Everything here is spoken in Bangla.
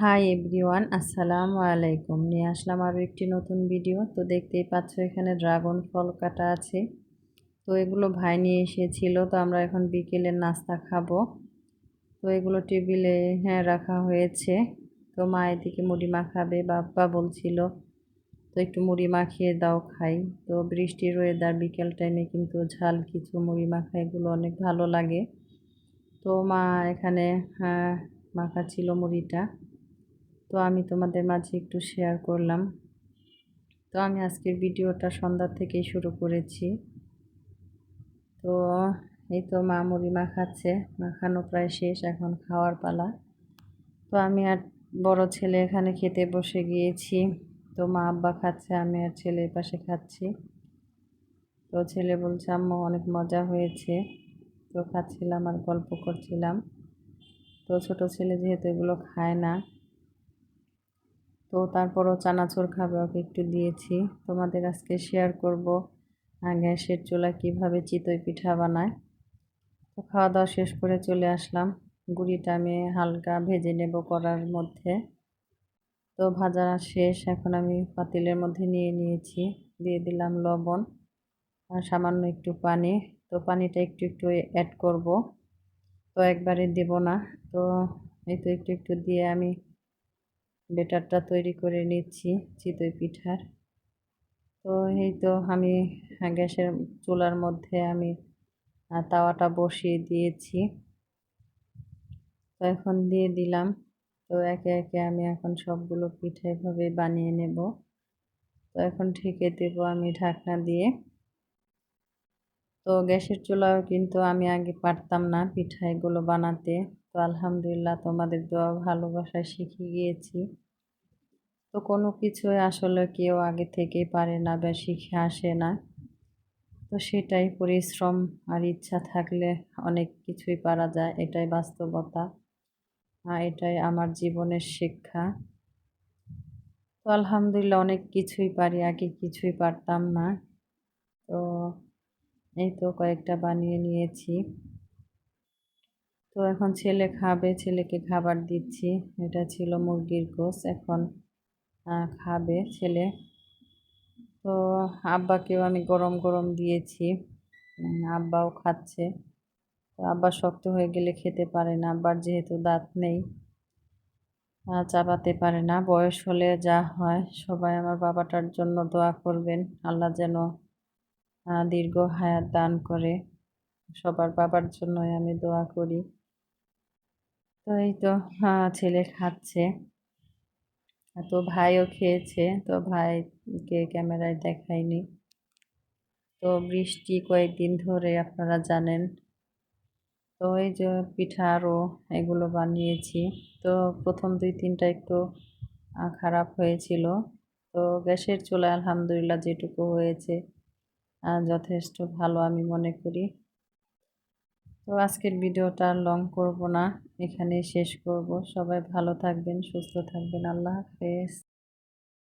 হাই এভরিওয়ান আসসালামু আলাইকুম নিয়ে আসলাম আরও একটি নতুন ভিডিও তো দেখতেই পাচ্ছ, এখানে ড্রাগন ফল কাটা আছে। তো এগুলো ভাই নিয়ে এসেছিল। তো আমরা এখন বিকেলের নাস্তা খাব। তো এগুলো টেবিলে হ্যাঁ রাখা হয়েছে। তো মা এদিকে মুড়ি মাখাবে, বাপ্পা বলছিল। তো একটু মুড়ি মাখিয়ে দাও, খাই। তো বৃষ্টির ওয়েদার বিকেল টাইমে কিন্তু ঝাল কিছু মুড়ি মাখা, এগুলো অনেক ভালো লাগে। তো মা এখানে হ্যাঁ মাখা ছিল মুড়িটা। তো আমি তোমাদের মাঝে একটু শেয়ার করলাম। তো আমি আজকের ভিডিওটা সন্ধ্যা থেকেই শুরু করেছি। তো এই তো মা মুড়ি মাখাচ্ছে মাখানো প্রায় শেষ, এখন খাওয়ার পালা। তো আমি আর বড় ছেলে এখানে খেতে বসে গিয়েছি। তো মা আব্বা খাচ্ছে, আমি আর ছেলের পাশে খাচ্ছি। তো ছেলে বলছে, আম্মু, অনেক মজা হয়েছে। তো খাচ্ছিলাম আর গল্প করছিলাম। তো ছোট ছেলে যেহেতু এগুলো খায় না তো তারপরও চানাচুর খাবে, ওকে একটু দিয়েছি। তোমাদের আজকে শেয়ার করব গ্যাসের চুলা কীভাবে চিতই পিঠা বানায়। তো খাওয়া দাওয়া শেষ করে চলে আসলাম। গুড়িটা আমি হালকা ভেজে নেব করার মধ্যে। তো ভাজা শেষ, এখন আমি পাতিলের মধ্যে নিয়ে নিয়েছি। দিয়ে দিলাম লবণ আর সামান্য একটু পানি। তো পানিটা একটু একটু অ্যাড করব। তো একবারে দেব না। তো এই তো একটু একটু দিয়ে আমি বেটারটা তৈরি করে নিচ্ছি চিতই পিঠার। তো এই তো আমি গ্যাসের চুলার মধ্যে আমি তাওয়াটা বসিয়ে দিয়েছি। তো এখন দিয়ে দিলাম। তো একে একে আমি এখন সবগুলো পিঠা এভাবে বানিয়ে নেব। তো এখন ঢেকে দেবো আমি ঢাকনা দিয়ে। তো গ্যাসের চুলাও কিন্তু আমি আগে পারতাম না পিঠা এগুলো বানাতে। তো আলহামদুলিল্লাহ তোমাদের দোয়া ভালোবাসায় শিখে গিয়েছি। তো কোনো কিছুই আসলে কেউ আগে থেকে পারে না বা শিখে আসে না। তো সেটাই পরিশ্রম আর ইচ্ছা থাকলে অনেক কিছুই পারা যায়, এটাই বাস্তবতা। আর এটাই আমার জীবনের শিক্ষা। তো আলহামদুলিল্লাহ অনেক কিছুই পারি, আগে কিছুই পারতাম না। তো এই তো কয়েকটা বানিয়ে নিয়েছি। তো এখন ছেলে খাবে, ছেলেকে খাবার দিচ্ছি। এটা ছিল মুরগির গোস এখন খাবে ছেলে। তো আব্বাকেও আমি গরম গরম দিয়েছি। আব্বাও খাচ্ছে। তো আব্বা শক্ত হয়ে গেলে খেতে পারে না। আব্বার যেহেতু দাঁত নেই চাপাতে পারে না। বয়স হলে যা হয়, সবাই আমার বাবাটার জন্য দোয়া করবেন। আল্লাহ যেন দীর্ঘ হায়াত দান করে। সবার বাবার জন্যই আমি দোয়া করি। তো এই তো ছেলে খাচ্ছে। তো ভাইও খেয়েছে, তো ভাইকে ক্যামেরায় দেখায়নি তো বৃষ্টি কয়েকদিন ধরে আপনারা জানেন। তো এই যে পিঠা আরও এগুলো বানিয়েছি। তো প্রথম দুই তিনটা একটু খারাপ হয়েছিল। তো গ্যাসের চুলা আলহামদুলিল্লাহ যেটুকু হয়েছে যথেষ্ট ভালো আমি মনে করি। তো আজকের ভিডিওটা লং করব না। এখানে শেষ করব। সবাই ভালো থাকবেন, সুস্থ থাকবেন। আল্লাহ হাফেজ।